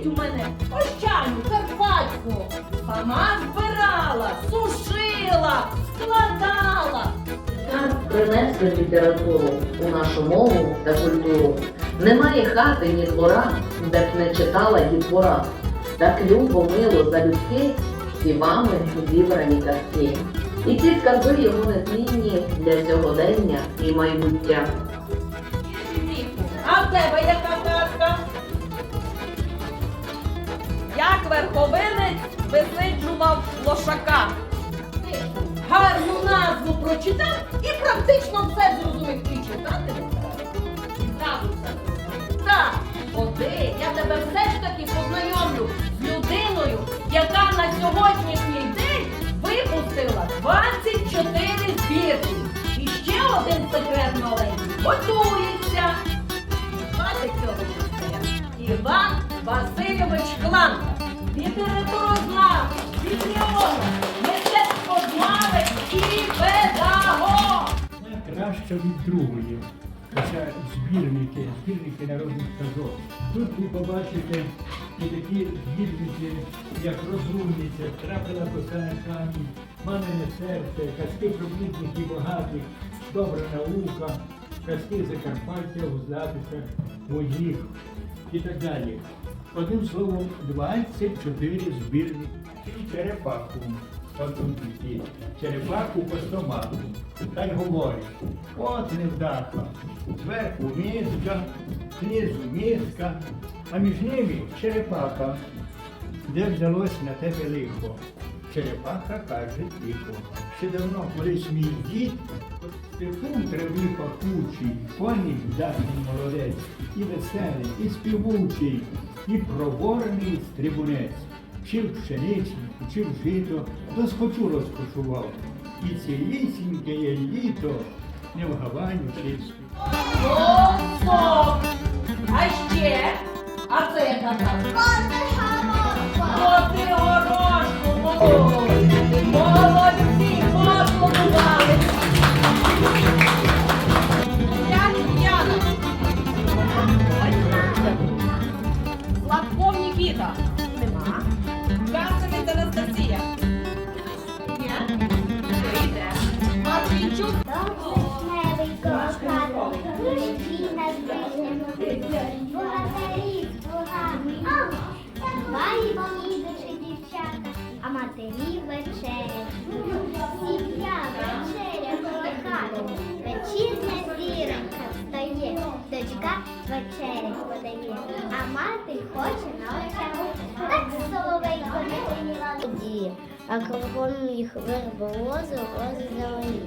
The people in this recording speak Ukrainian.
Купіть у мене ощану, карпатку. Сама збирала, сушила, складала. Так принесли літературу у нашу мову та культуру. Немає хати, ні двора, де б не читала дітвора. Так любо мило за людське співами зібрані казки. І ці його не нетлінні для сьогодення і майбуття. Прочитав і практично все зрозумів. І читати. Так, ходи, я тебе все ж таки познайомлю з людиною, яка на сьогоднішній день випустила 24 збірки. І ще один секрет маленький готується. Звати цього Іван Васильович Кланка. Літературознавець, бібліолог, Краще від другої. Це збірники, збірники народних казок. Тут ви побачите і такі збірники, як розумниця, трапила коса камінь, мамине серце, казки про бідних і багатих, добра наука, казки Закарпаття у записах моїх і так далі. Одним словом, 24 збірники. І черепаху. Черепаху по стомаху. Та й говорить, от невдаха. Зверху миска, знизу миска, а між ними черепаха. Де взялось на тебе лихо? Черепаха каже тихо. Ще давно колись мій дід степу трави пахучий, коні вдатний молодець, і веселий, і співучий, і проворний стрибунець. Вчив пшеницю, вчив жито, до схочу розкошував. І цілісіньке є літо, не вгаваючись. Голосок. А ще? А це яка там? Коти горошку, молодці, молодці, мати хоче на очах. Так соловей поїла. А кругом їх верболози, лози зелені.